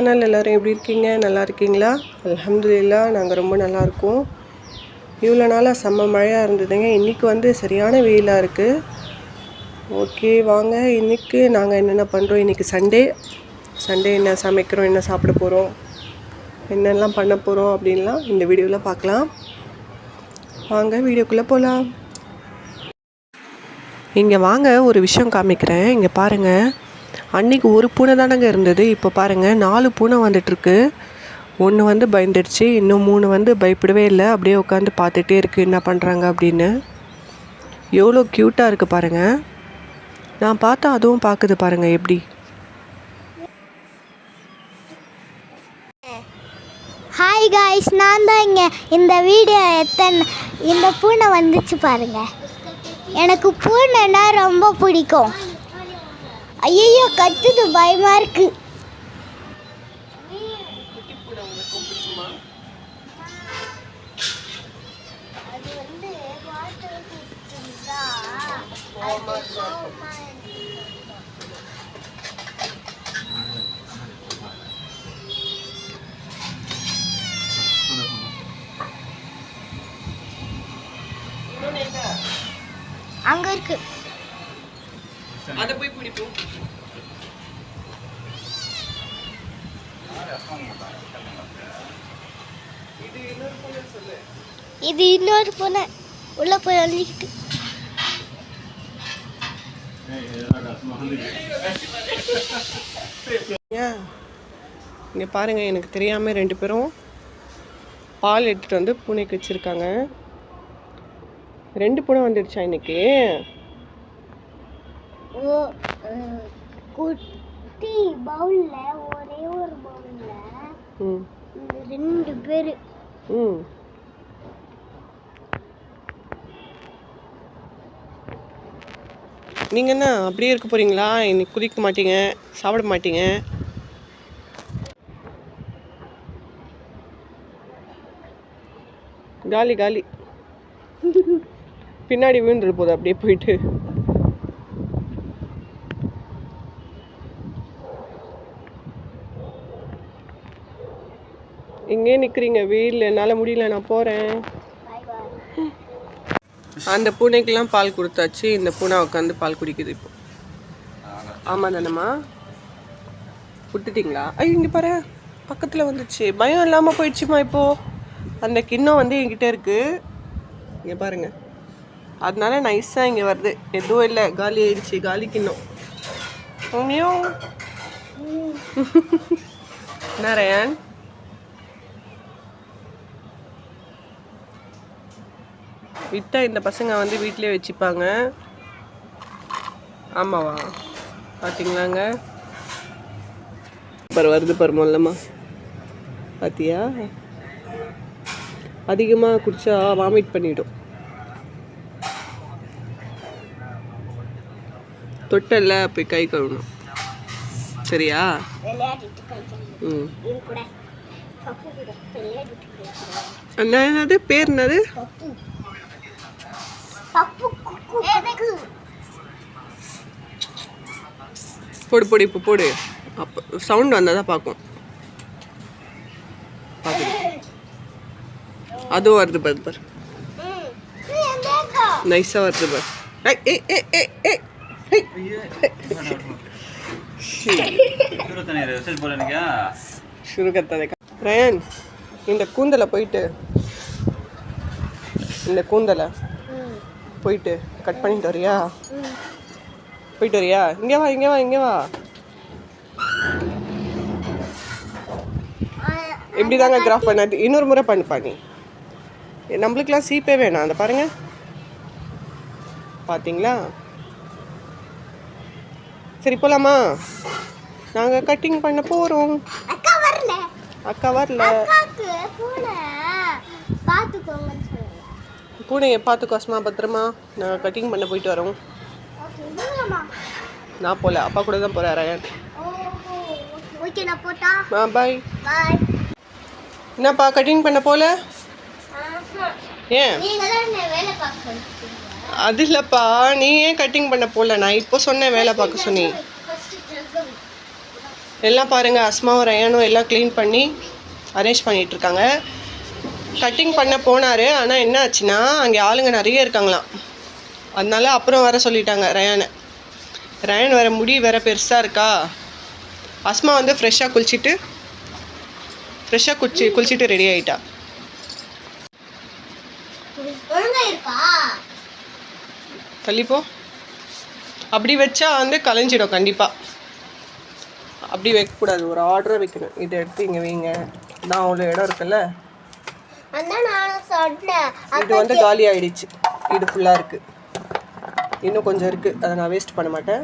Channel எல்லோரும் எப்படி இருக்கீங்க? நல்லா இருக்கீங்களா? அலமதுல்லா நாங்கள் ரொம்ப நல்லாயிருக்கோம் இவ்வளோ நாளாக செம்ம மழையாக இருந்ததுங்க. இன்றைக்கி வந்து சரியான வெயிலாக இருக்குது ஓகே வாங்க. இன்றைக்கி நாங்கள் என்னென்ன பண்ணுறோம் இன்றைக்கி சண்டே. சண்டே என்ன சமைக்கிறோம்? என்ன சாப்பிட போகிறோம் என்னெல்லாம் பண்ண போகிறோம் அப்படின்லாம் இந்த வீடியோவில் பார்க்கலாம். வாங்க வீடியோக்குள்ளே போகலாம் இங்கே வாங்க ஒரு விஷயம் காமிக்கிறேன். இங்கே பாருங்கள் அன்னைக்கு ஒரு பூனை தானங்க இருந்தது. இப்போ பாருங்கள் நாலு பூனை வந்துட்டுருக்கு. ஒன்று வந்து பயந்துடுச்சு இன்னும் மூணு வந்து பயப்படவே இல்லை. அப்படியே உட்காந்து பார்த்துட்டே இருக்குது என்ன பண்ணுறாங்க அப்படின்னு. எவ்வளோ க்யூட்டாக இருக்குது பாருங்கள் நான் பார்த்தா அதுவும் பார்க்குது பாருங்கள் எப்படி? ஹாய் காய்ஸ் நான் தான் இங்கே. இந்த வீடியோ எத்தனை இந்த பூனை வந்துச்சு பாருங்கள் எனக்கு பூனைன்னா ரொம்ப பிடிக்கும். ஐயோ கத்துது பயமா இருக்கு. அங்க இருக்கு. அத போய் இது இன்னொரு பூனை உள்ள போய் ஏன் இங்கே பாருங்கள் எனக்கு தெரியாமல் ரெண்டு பேரும் பால் எடுத்துகிட்டு வந்து பூனைக்கு வச்சுருக்காங்க. ரெண்டு பூனை வந்துடுச்சா இன்னைக்கு? குட்டி பவுல்ல ஒரே ஒரு பவுல்ல ரெண்டு பேர். ம். நீங்கள் என்ன அப்படியே இருக்க போகிறீங்களா இன்னைக்கு குதிக்க மாட்டீங்க சாப்பிட மாட்டீங்க? காலி காலி. பின்னாடி விழுந்துரு போகுது அப்படியே போயிட்டு. அங்கேயே நிற்கிறீங்க? வெயில் என்னால் முடியல. நான் போகிறேன். அந்த பூனைக்கெல்லாம் பால் கொடுத்தாச்சு. இந்த பூனை உட்காந்து பால் குடிக்குது இப்போ. ஆமாம் தானம்மா? விட்டுட்டிங்களா? ஐயோ இங்கே பாரு. பக்கத்தில் வந்துச்சு பயம் இல்லாமல் போயிடுச்சுமா இப்போது அந்த கிண்ணம் வந்து என்கிட்ட இருக்குது இங்கே பாருங்கள் அதனால நைஸாக இங்கே வருது. எதுவும் இல்லை. காலி ஆயிடுச்சு. காலி கிண்ணம். உண்மையோ? என்ன ரயான் விட்டா இந்த பசங்க வந்து வீட்டிலே வச்சுப்பாங்க. ஆமாவா? பார்த்தீங்களாங்க பாரு வருது பாரு மொல்லமா பாத்தியா? அதிகமாக குடிச்சா வாமிட் பண்ணிடும். தொட்டல்ல போய் கை கழுவணும். சரியா. ம். என்னது? பேர் என்னது? போடு போடு இப்போ போடு. அப்போ சவுண்ட் வந்தால் தான் பார்க்கும் அதுவும் வருது பாரு பாரு. நைஸாக வருது பாரு. ஏ ஏ ஏ ஏ இந்த கூந்தலை போயிட்டு இந்த கூந்தலை போயிட்டு கட் பண்ணிட்டு வரியா? போயிட்டு வரியா? இங்கே வா இங்கே வா இங்கே வா. எப்படி தாங்க கிராஃப் பண்ணது இன்னொரு முறை பண்ணுப்பா நீ நம்மளுக்கெல்லாம் சீப்பே வேணாம். அந்த பாருங்க. பார்த்தீங்களா சரி போலாமா? நாங்கள் கட்டிங் பண்ண போகிறோம் அக்கா வரல. அக்கா வரல. சொல்லுங்க பூனையை பார்த்துக்கோசமா பத்திரமா நாங்கள் கட்டிங் பண்ண போயிட்டு வரோம். நான் போகல அப்பா கூட தான் போகிறேன் ரயன் ஆ பாய் என்னப்பா கட்டிங் பண்ண போல? ஏன்? அது இல்லைப்பா நீ ஏன் கட்டிங் பண்ண போல? நான் இப்போ சொன்னேன் வேலை பார்க்க சொன்னி. எல்லாம் பாருங்கள் அஸ்மாவும் ரயானும் எல்லாம் க்ளீன் பண்ணி அரேஞ்ச் பண்ணிட்டு இருக்காங்க. கட்டிங் பண்ண போனார். ஆனால் என்ன ஆச்சுன்னா அங்கே ஆளுங்க நிறைய இருக்காங்களாம். அதனால அப்புறம் வர சொல்லிட்டாங்க ரயானை. ரயான் வேற முடி வேற பெருசாக இருக்கா? அஸ்மா வந்து ஃப்ரெஷ்ஷாக குளிச்சுட்டு ஃப்ரெஷ்ஷாக குளிச்சு குளிச்சுட்டு ரெடி ஆகிட்டா தள்ளிப்போ அப்படி வச்சா வந்து கலைஞ்சிடும் கண்டிப்பாக அப்படி வைக்கக்கூடாது. ஒரு ஆர்டராக வைக்கணும். இதை எடுத்து இங்கே வைங்க. நான் அவ்வளோ இடம் இருக்குல்ல. அதான் நானும் சொன்னேன். இது வந்து காலி ஆயிடுச்சு இது ஃபுல்லாக இருக்குது இன்னும் கொஞ்சம் இருக்குது அதை நான் வேஸ்ட் பண்ண மாட்டேன்.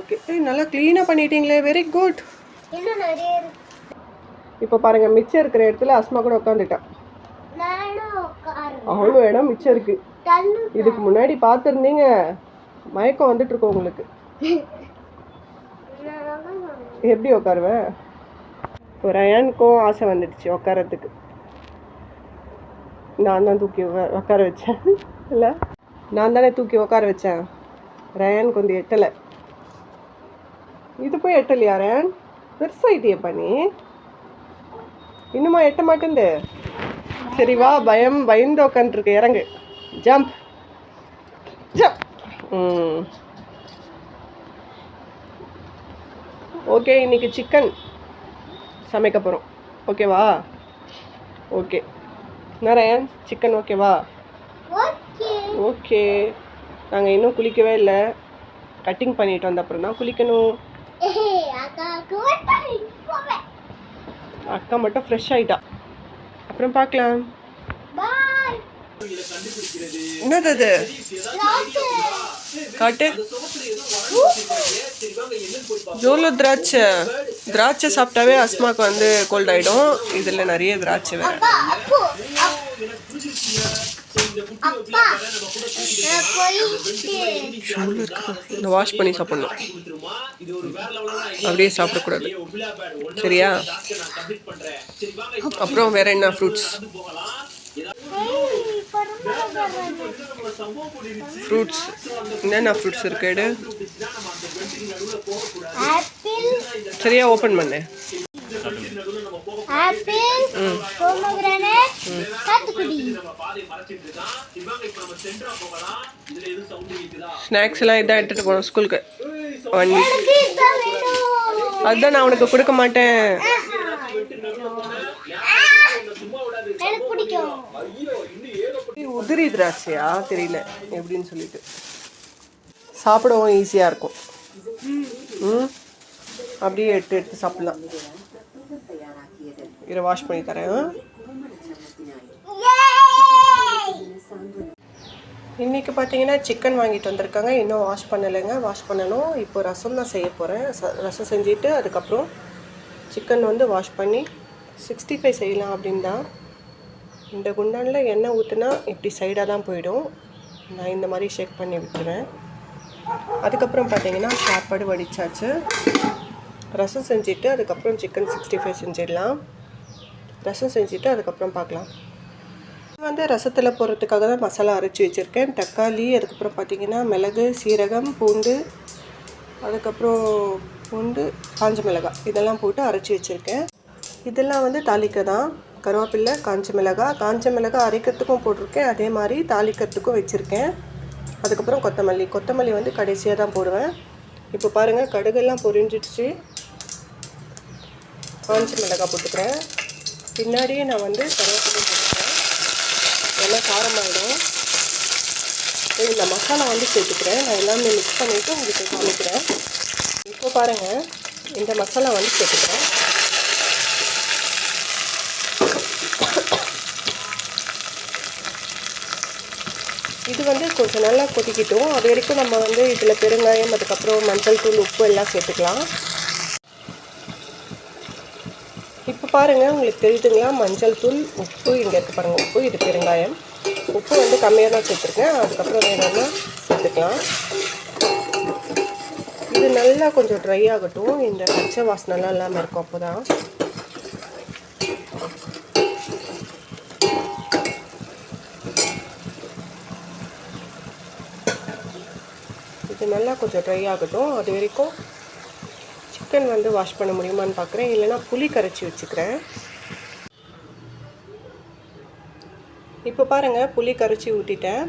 ஓகே ஏய் நல்லா க்ளீனாக பண்ணிட்டீங்களே. வெரி குட் இன்னும் நிறைய இருக்கு. இப்போ பாருங்கள் மிச்சம் இருக்கிற இடத்துல அஸ்மா கூட உட்காந்துட்டான் அவ்வளோ இடம் மிச்சம் இருக்குது இதுக்கு முன்னாடி பார்த்துருந்தீங்க. மயக்கம் வந்துட்டு இருக்கோம் உங்களுக்கு. எப்படி உட்காருவேன் இப்போ ரயானுக்கும் ஆசை வந்துடுச்சு உட்காரத்துக்கு நான் தான் தூக்கி உட்கார வச்சேன். இல்லை? நான் தானே தூக்கி உட்கார வச்சேன். ரயானுக்கு வந்து எட்டலை. இது போய் எட்டலையா ரயான் பெருசாயிட்டியே பண்ணி இன்னுமா எட்ட மாட்டேங்குது சரி வா பயம் பயந்து உக்காந்துருக்கு இறங்கு. ஜம்ப். ஜம்ப். ம். ஓகே இன்னைக்கு சிக்கன் சமைக்க போகிறோம் ஓகேவா? ஓகே. நாராயண் சிக்கன் ஓகேவா ஓகே நாங்கள் இன்னும் குளிக்கவே இல்லை. கட்டிங் பண்ணிட்டு வந்த அப்புறம் தான் குளிக்கணும். அக்கா மட்டும் ஃப்ரெஷ் ஆயிட்டா. அப்புறம் பார்க்கலாம். என்னது அது? காட்டு. ஜோலோ திராட்சை? திராட்சை சாப்பிட்டாவே அஸ்மாக்கு வந்து கோல்ட் ஆயிடும். இதில் நிறைய திராட்சை வேற. இந்த வாஷ் பண்ணி சாப்பிடணும். அப்படியே சாப்பிடக்கூடாது. சரியா? அப்புறம் வேற என்ன ஃப்ரூட்ஸ் ஃப்ரூட்ஸ் என்னென்ன ஃப்ரூட்ஸ் இருக்கு எடு. சரியா ஓப்பன் பண்ணு. ஆப்பிள் பொமோகிரானேட் சாத்துக்குடி ஸ்நாக்ஸ் எல்லாம் இதான் எடுத்துகிட்டு போகணும் ஸ்கூலுக்கு. ஒன் அதுதான் நான் உனக்கு கொடுக்க மாட்டேன். உதிரி திராட்சையா? தெரியல. எப்படின்னு சொல்லிட்டு. சாப்பிடவும் ஈஸியாக இருக்கும். ம்? அப்படியே எடுத்து எடுத்து சாப்பிடலாம். இதை வாஷ் பண்ணி தரேன் இன்றைக்கி பார்த்தீங்கன்னா சிக்கன் வாங்கிட்டு வந்திருக்காங்க. இன்னும் வாஷ் பண்ணலைங்க. வாஷ் பண்ணணும். இப்போ ரசம் தான் செய்ய போகிறேன் ரசம் செஞ்சுட்டு அதுக்கப்புறம் சிக்கன் வந்து வாஷ் பண்ணி சிக்ஸ்டி ஃபைவ் செய்யலாம் அப்படின்னு தான். இந்த குண்டானில் எண்ணெய் ஊற்றுனா இப்படி சைடாக தான் போயிடும். நான் இந்த மாதிரி ஷேக் பண்ணி விட்டுருவேன். அதுக்கப்புறம் பார்த்தீங்கன்னா சாப்பாடு வடிச்சாச்சு. ரசம் செஞ்சுட்டு அதுக்கப்புறம் சிக்கன் சிக்ஸ்டி ஃபைவ் செஞ்சிடலாம். ரசம் செஞ்சுட்டு அதுக்கப்புறம் பார்க்கலாம். வந்து ரசத்தில் போடுறதுக்காக தான் மசாலா அரைச்சி வச்சுருக்கேன். தக்காளி அதுக்கப்புறம் பார்த்தீங்கன்னா மிளகு சீரகம் பூண்டு அதுக்கப்புறம் பூண்டு காஞ்ச மிளகாய் இதெல்லாம் போட்டு அரைச்சி வச்சுருக்கேன். இதெல்லாம் வந்து தாளிக்க தான். கருவேப்பில்லை காஞ்ச மிளகாய் காஞ்ச மிளகாய் அரைக்கிறதுக்கும் போட்டிருக்கேன். அதே மாதிரி தாளிக்கிறதுக்கும் வச்சுருக்கேன். அதுக்கப்புறம் கொத்தமல்லி. கொத்தமல்லி வந்து கடைசியாக தான் போடுவேன். இப்போ பாருங்கள் கடுகெல்லாம் பொரிஞ்சிடுச்சு. காஞ்ச மிளகாய் போட்டுக்கிறேன். பின்னாடியே நான் வந்து கருவேப்பிலை போட்டுக்கிறேன். எல்லாம் காரமாயிடும். சரி, இந்த மசாலா வந்து சேர்த்துக்கிறேன். நான் எல்லாமே மிக்ஸ் பண்ணிவிட்டு உங்களுக்கு காமிக்கிறேன். இப்போ பாருங்கள் இந்த மசாலா வந்து சேர்த்துக்கிறேன். இது வந்து கொஞ்சம் நல்லா கொதிக்கிட்டோம். அது வரைக்கும் நம்ம வந்து இதில் பெருங்காயம் அதுக்கப்புறம் மஞ்சள் தூள் உப்பு எல்லாம் சேர்த்துக்கலாம் இப்போ பாருங்கள் உங்களுக்கு தெரியுதுங்களா? மஞ்சள் தூள் உப்பு இங்கே இருக்குது பாருங்கள் உப்பு இது பெருங்காயம். உப்பு வந்து கம்மியாக தான் சேர்த்துருக்கேன். அதுக்கப்புறம் வேணும்னா சேர்த்துக்கலாம். இது நல்லா கொஞ்சம் ட்ரை ஆகட்டும். இந்த பச்சை வாசனைலாம் இல்லாமல் இருக்கும் அப்போ தான் இது நல்லா கொஞ்சம் ட்ரை ஆகட்டும். அது வரைக்கும் சிக்கன் வந்து வாஷ் பண்ண முடியுமான்னு பார்க்குறேன் இல்லைன்னா புளி கரைச்சி வச்சுக்கிறேன். இப்போ பாருங்கள் புளி கரைச்சி ஊற்றிட்டேன்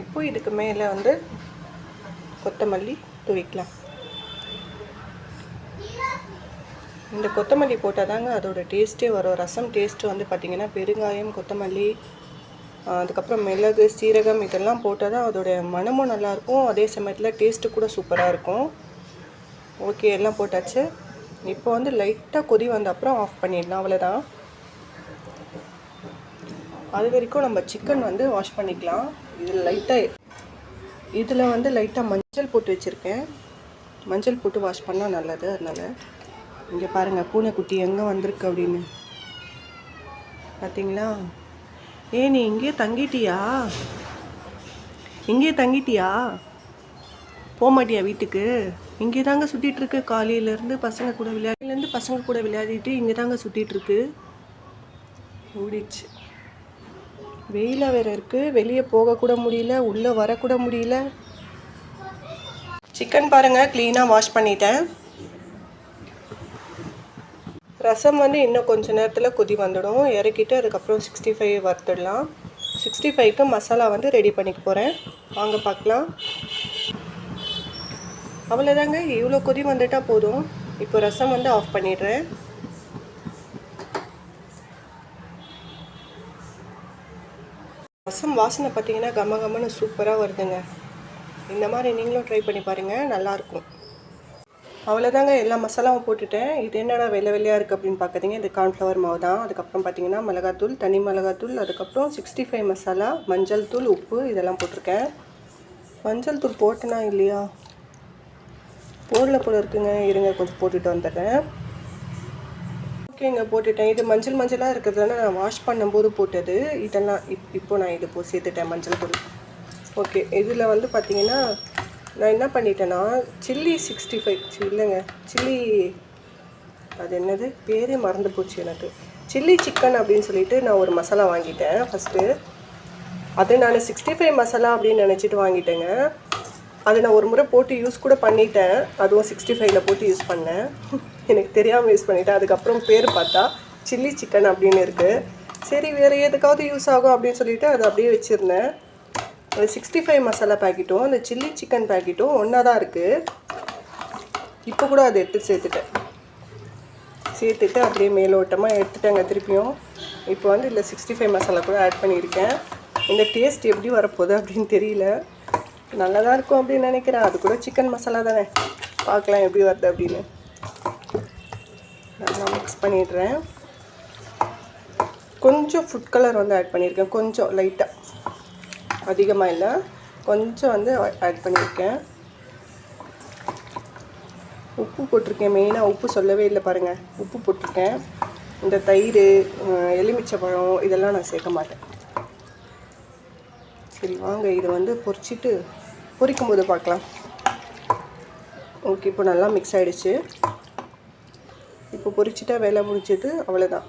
இப்போ இதுக்கு மேலே வந்து கொத்தமல்லி துவிக்கலாம். இந்த கொத்தமல்லி போட்டால் தாங்க அதோட டேஸ்ட்டே வரும். ரசம் டேஸ்ட்டு வந்து பார்த்திங்கன்னா பெருங்காயம் கொத்தமல்லி அதுக்கப்புறம் மிளகு சீரகம் இதெல்லாம் போட்டால் தான் அதோட மணமும் நல்லாயிருக்கும் அதே சமயத்தில் டேஸ்ட்டு கூட சூப்பராக இருக்கும். ஓகே எல்லாம் போட்டாச்சு. இப்போ வந்து லைட்டாக கொதி வந்த அப்புறம் ஆஃப் பண்ணிடலாம். அவ்வளோதான் அது வரைக்கும் நம்ம சிக்கன் வந்து வாஷ் பண்ணிக்கலாம். இதில் லைட்டாக இதில் வந்து லைட்டாக மஞ்சள் போட்டு வச்சுருக்கேன். மஞ்சள் போட்டு வாஷ் பண்ணால் நல்லது அதனால். இங்கே பாருங்கள் பூனைக்குட்டி எங்கே வந்திருக்கு அப்படின்னு. பார்த்தீங்களா ஏ நீ இங்கேயே தங்கிட்டியா? இங்கேயே தங்கிட்டியா? போக மாட்டியா வீட்டுக்கு? இங்கே தாங்க சுற்றிட்டுருக்கு காலையிலேருந்து பசங்க கூட விளையாடிலேருந்து பசங்க கூட விளையாடிட்டு இங்கே தாங்க சுற்றிட்டுருக்கு ஓடிடுச்சு. வெயிலாக வேற இருக்குது வெளியே போகக்கூட முடியல. உள்ளே வரக்கூட முடியல. சிக்கன் பாருங்கள் க்ளீனாக வாஷ் பண்ணிட்டேன். ரசம் வந்து இன்னும் கொஞ்ச நேரத்தில் கொதி வந்துடும். இறக்கிட்டு அதுக்கப்புறம் சிக்ஸ்டி ஃபைவ் வறுத்துடலாம். சிக்ஸ்டி ஃபைவ்க்கு மசாலா வந்து ரெடி பண்ணிக்க போகிறேன் வாங்க பார்க்கலாம். அவ்வளோதாங்க இவ்வளோ கொதி வந்துட்டால் போதும். இப்போ ரசம் வந்து ஆஃப் பண்ணிடுறேன். ரசம் வாசனை பார்த்தீங்கன்னா கம கமன்னு சூப்பராக வருதுங்க. இந்த மாதிரி நீங்களும் ட்ரை பண்ணி பாருங்கள் நல்லாயிருக்கும் அவ்வளோதாங்க எல்லா மசாலாவும் போட்டுட்டேன். இது என்னடா வெள்ளை வெள்ளையாக இருக்குது அப்படின்னு பார்க்குறீங்க இது கார்ன்ஃப்ளவர் மாவு தான். அதுக்கப்புறம் பார்த்தீங்கன்னா மிளகாத்தூள் தனி மிளகாத்தூள் அதுக்கப்புறம் சிக்ஸ்டி ஃபைவ் மசாலா மஞ்சள் தூள் உப்பு இதெல்லாம் போட்டிருக்கேன். மஞ்சள் தூள் போட்டேனா இல்லையா? போரில் போல இருக்குங்க. இருங்க கொஞ்சம் போட்டுட்டு வந்துடுறேன். ஓகேங்க போட்டுட்டேன். இது மஞ்சள் மஞ்சளாக இருக்கிறதுனால நான் வாஷ் பண்ணும்போது போட்டது. இதெல்லாம் இப் இப்போ நான் இது போ சேர்த்துட்டேன் மஞ்சள் பொருள் ஓகே இதில் வந்து பார்த்தீங்கன்னா நான் என்ன பண்ணிட்டேன்னா சில்லி சிக்ஸ்டி ஃபைவ் இல்லைங்க. சில்லி அது என்னது? பேரே மறந்து போச்சு எனக்கு. சில்லி சிக்கன் அப்படின்னு சொல்லிட்டு நான் ஒரு மசாலா வாங்கிட்டேன் ஃபஸ்ட்டு அது நான் சிக்ஸ்டி ஃபைவ் மசாலா அப்படின்னு நினச்சிட்டு வாங்கிட்டேங்க. அது நான் ஒரு முறை போட்டு யூஸ் கூட பண்ணிட்டேன். அதுவும் சிக்ஸ்டி ஃபைவ்ல போட்டு யூஸ் பண்ணேன். எனக்கு தெரியாமல் யூஸ் பண்ணிட்டேன். அதுக்கப்புறம் பேர் பார்த்தா சில்லி சிக்கன் அப்படின்னு இருக்குது சரி வேறு எதுக்காவது யூஸ் ஆகும் அப்படின்னு சொல்லிட்டு அதை அப்படியே வச்சுருந்தேன். அந்த சிக்ஸ்டி ஃபைவ் மசாலா பேக்கெட்டும் அந்த சில்லி சிக்கன் பேக்கெட்டும் ஒன்றா தான் இருக்குது இப்போ கூட அதை எடுத்து சேர்த்துட்டேன். சேர்த்துட்டு அப்படியே மேலோட்டமாக எடுத்துட்டேங்க திருப்பியும். இப்போ வந்து இதில் சிக்ஸ்டி ஃபைவ் மசாலா கூட ஆட் பண்ணியிருக்கேன். இந்த டேஸ்ட் எப்படி வரப்போகுது அப்படின்னு தெரியல. நல்லா தான் இருக்கும் அப்படின்னு நினைக்கிறேன். அது கூட சிக்கன் மசாலா தானே. பார்க்கலாம் எப்படி வருது அப்படின்னு. நல்லா மிக்ஸ் பண்ணிடுறேன். கொஞ்சம் ஃபுட் கலர் வந்து ஆட் பண்ணியிருக்கேன். கொஞ்சம் லைட்டாக அதிகமாக இல்லை. கொஞ்சம் வந்து ஆட் பண்ணியிருக்கேன். உப்பு போட்டிருக்கேன் மெயினாக உப்பு சொல்லவே இல்லை பாருங்கள் உப்பு போட்டிருக்கேன். இந்த தயிர் எலுமிச்சை பழம் இதெல்லாம் நான் சேர்க்க மாட்டேன். சரி வாங்க இதை வந்து பொரிச்சிட்டு பொறிக்கும் போது பார்க்கலாம். ஓகே இப்போ நல்லா மிக்ஸ் ஆகிடுச்சு இப்போ பொறிச்சிட்டா வேலை முடிஞ்சது அவ்வளோதான்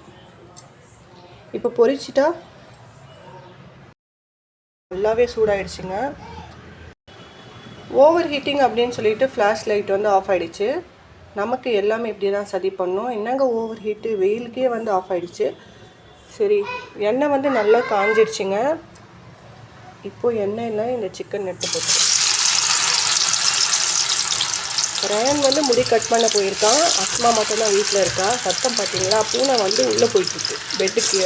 இப்போ பொறிச்சிட்டா நல்லாவே சூடாகிடுச்சுங்க ஓவர் ஹீட்டிங் அப்படின்னு சொல்லிட்டு ஃப்ளாஷ் லைட் வந்து ஆஃப் ஆகிடுச்சு நமக்கு எல்லாமே இப்படி தான் சதி பண்ணோம். என்னங்க ஓவர் ஹீட்டு வெயிலுக்கே வந்து ஆஃப் ஆகிடுச்சு சரி எண்ணெய் வந்து நல்லா காஞ்சிடுச்சுங்க. இப்போ எண்ணெயில் இந்த சிக்கன் எடுத்து போட்டு ரயன் வந்து முடி கட் பண்ண போயிருக்கான். அஸ்மா மட்டும்தான் வீட்டில் இருக்கா? சத்தம் பார்த்தீங்களா பூனை வந்து உள்ளே போயிட்டுருக்கு பெட்டுக்கு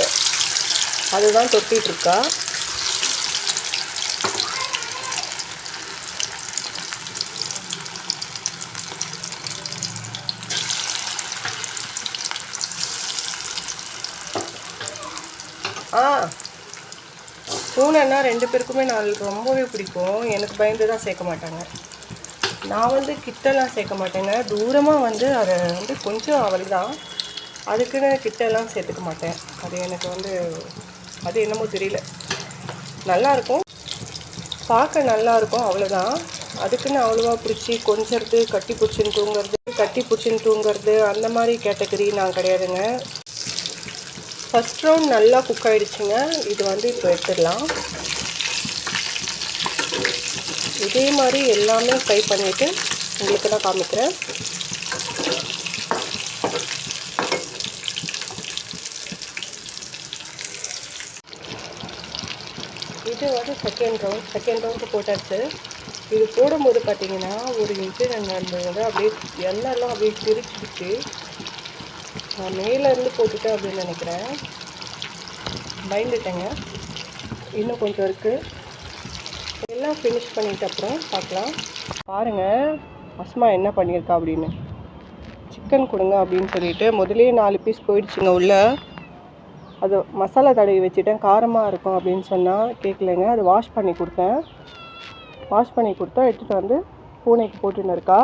அதுதான் தொட்டிகிட்ருக்கா இருக்கா ஆ ஆனால் ரெண்டு பேருக்குமே நான் ரொம்பவே பிடிக்கும். எனக்கு பயந்து தான் சேர்க்க மாட்டாங்க. நான் வந்து கிட்டலாம் சேர்க்க மாட்டேங்க. தூரமாக வந்து அதை வந்து கொஞ்சம் அவள் தான் அதுக்குன்னு கிட்டலாம் சேர்த்துக்க மாட்டேன். அது எனக்கு வந்து அது என்னமோ தெரியல. நல்லாயிருக்கும் பார்க்க நல்லா இருக்கும் அவ்வளோதான் அதுக்குன்னு அவ்வளோவா பிடிச்சி கொஞ்சறது கட்டி பிடிச்சின்னு தூங்குறது கட்டி பிடிச்சின்னு தூங்குறது அந்த மாதிரி கேட்டகரி நான் கிடையாதுங்க. ஃபஸ்ட் ரவுண்ட் நல்லா குக் ஆகிடுச்சிங்க இது வந்து இப்போ எடுத்துடலாம். இதே மாதிரி எல்லாமே ஃப்ரை பண்ணிவிட்டு உங்களுக்கு தான் காமிக்கிறேன். இது வந்து செகண்ட் ரவுண்ட் செகண்ட் ரவுண்டு போட்டாச்சு. இது போடும்போது பார்த்தீங்கன்னா ஒரு இன்சிடென்ட் நடந்தது அப்படியே எண்ணெய்லாம் அப்படியே திரிச்சிடுச்சு நான் மேலேருந்து போட்டுட்டேன் அப்படின்னு நினைக்கிறேன். பயந்துட்டேங்க. இன்னும் கொஞ்சம் இருக்குது எல்லாம் ஃபினிஷ் பண்ணிட்ட அப்புறம் பார்க்கலாம். பாருங்கள் அஸ்மா என்ன பண்ணியிருக்கா அப்படின்னு. சிக்கன் கொடுங்க அப்படின்னு சொல்லிட்டு முதலே நாலு பீஸ் போயிடுச்சுங்க உள்ளே. அது மசாலா தடவி வச்சுட்டேன் காரமாக இருக்கும் அப்படின்னு சொன்னால் கேட்கலைங்க அது வாஷ் பண்ணி கொடுத்தேன். வாஷ் பண்ணி கொடுத்தா எடுத்துகிட்டு வந்து பூனைக்கு போட்டுன்னு இருக்கா.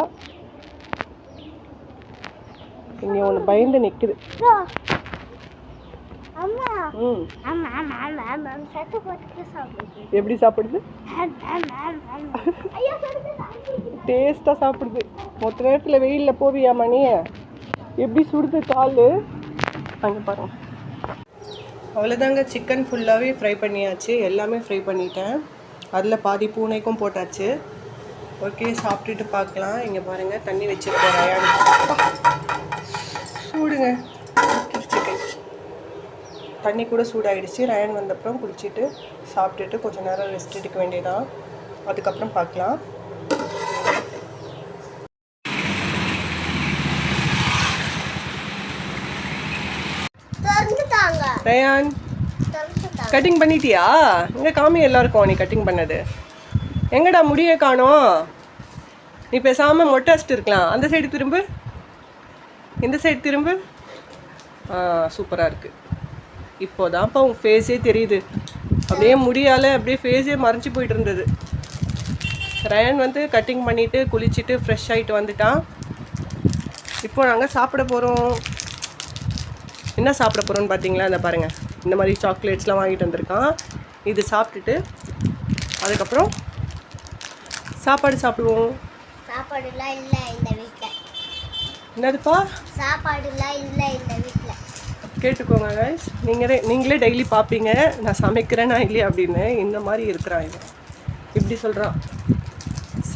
இங்கே ஒன்று பயந்து நிற்குது எப்படி சாப்பிடுது? டேஸ்ட்டாக சாப்பிடுது. மொத்த நேரத்தில் வெயிலில் போவியா மணி? எப்படி சுடுது கால்? அங்கே பாருங்க. அவ்வளோதாங்க சிக்கன் ஃபுல்லாகவே ஃப்ரை பண்ணியாச்சு. எல்லாமே ஃப்ரை பண்ணிட்டேன். அதில் பாதி பூனைக்கும் போட்டாச்சு. ஓகே சாப்பிட்டுட்டு பார்க்கலாம். இங்கே பாருங்கள் தண்ணி வச்சுருக்கேன் சூடுங்க. தண்ணி கூட சூடாயிடுச்சு. ரயன் வந்தப்புறம் குளிச்சுட்டு சாப்பிட்டுட்டு கொஞ்ச நேரம் ரெஸ்ட் எடுக்க வேண்டியதான் அதுக்கப்புறம் பார்க்கலாம். ரயான் கட்டிங் பண்ணிட்டியா? இங்கே காமி எல்லாருக்கும் நீ கட்டிங் பண்ணது. எங்கடா முடிய காணோம்? நீ பேசாமல் மொட்டை அடிச்சிட்டு இருக்கலாம். அந்த சைடு திரும்பு. இந்த சைடு திரும்பு. சூப்பராக இருக்குது இப்போதான்ப்பா உன் ஃபேஸே தெரியுது. அப்படியே முடியால அப்படியே ஃபேஸே மறைஞ்சு போயிட்டு இருந்தது ரயன் வந்து கட்டிங் பண்ணிவிட்டு குளிச்சுட்டு ஃப்ரெஷ் ஆகிட்டு வந்துட்டான். இப்போ நாங்கள் சாப்பிட போகிறோம் என்ன சாப்பிட போகிறோம்னு பார்த்தீங்களா இந்த பாருங்கள் இந்த மாதிரி சாக்லேட்ஸ்லாம் வாங்கிட்டு வந்திருக்கான். இது சாப்பிட்டுட்டு அதுக்கப்புறம் சாப்பாடு சாப்பிடுவோம். சாப்பாடுலாம் இல்லை இந்த வீட்டில் என்னதுப்பா? சாப்பாடுலாம் இல்லை இந்த வீட்டில் கேட்டுக்கோங்க கைஸ் நீங்களே நீங்களே டெய்லி பார்ப்பீங்க நான் சமைக்கிறேன்னா இல்லையா அப்படின்னு. இந்த மாதிரி இருக்கிறான் இவன். இப்படி சொல்கிறான்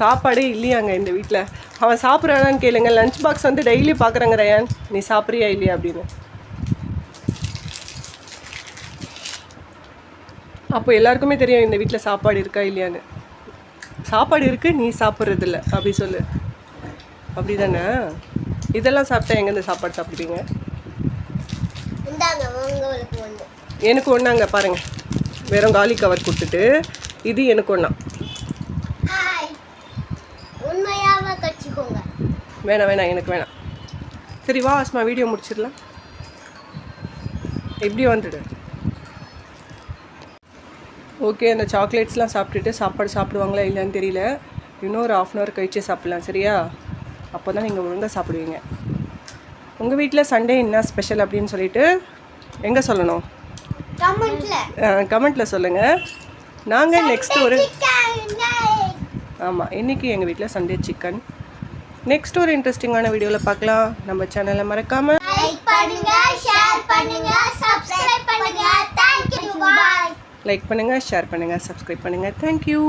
சாப்பாடே இல்லையாங்க இந்த வீட்டில் அவன் சாப்பிட்றானான்னு கேளுங்க. லஞ்ச் பாக்ஸ் வந்து டெய்லி பார்க்குறாங்க ரயான். நீ சாப்பிட்றியா இல்லையா அப்படின்னு. அப்போ எல்லாருக்குமே தெரியும் இந்த வீட்டில் சாப்பாடு இருக்கா இல்லையான்னு. சாப்பாடு இருக்குது நீ சாப்பிட்றதில்ல. அப்படி சொல்லு. அப்படி தானே இதெல்லாம் சாப்பிட்டா எங்கேருந்து சாப்பாடு சாப்பிடுவீங்க? எனக்கு ஒன்றாங்க பாருங்க. வெறும் காலி கவர் கொடுத்துட்டு இது எனக்கு ஒன்றா வேணாம் வேணாம் எனக்கு வேணாம். சரி வா அஸ்மா வீடியோ முடிச்சிடலாம். எப்படி வந்துடு. ஓகே அந்த சாக்லேட்ஸ்லாம் சாப்பிட்டுட்டு சாப்பாடு சாப்பிடுவாங்களா இல்லையான்னு தெரியல. இன்னும் ஒரு ஆஃப் அன் ஹவர் கழிச்சு சாப்பிட்லாம் சரியா? அப்போ தான் நீங்கள் ஒழுங்காக சாப்பிடுவீங்க. உங்கள் வீட்டில் சண்டே என்ன ஸ்பெஷல் அப்படின்னு சொல்லிட்டு எங்கே சொல்லணும்? கமெண்ட்ல. கமெண்ட்டில் சொல்லுங்கள் நாங்கள் நெக்ஸ்ட் ஒரு ஆமாம் இன்றைக்கி எங்கள் வீட்டில் சண்டே சிக்கன் நெக்ஸ்ட் ஒரு இன்ட்ரெஸ்டிங்கான வீடியோவில் பார்க்கலாம். நம்ம சேனலை மறக்காமல் லைக் பண்ணுங்க ஷேர் பண்ணுங்க சப்ஸ்கிரைப் பண்ணுங்க. தேங்க் யூ பாய் லைக் பண்ணுங்கள் ஷேர் பண்ணுங்கள் சப்ஸ்கிரைப் பண்ணுங்கள் தேங்க்யூ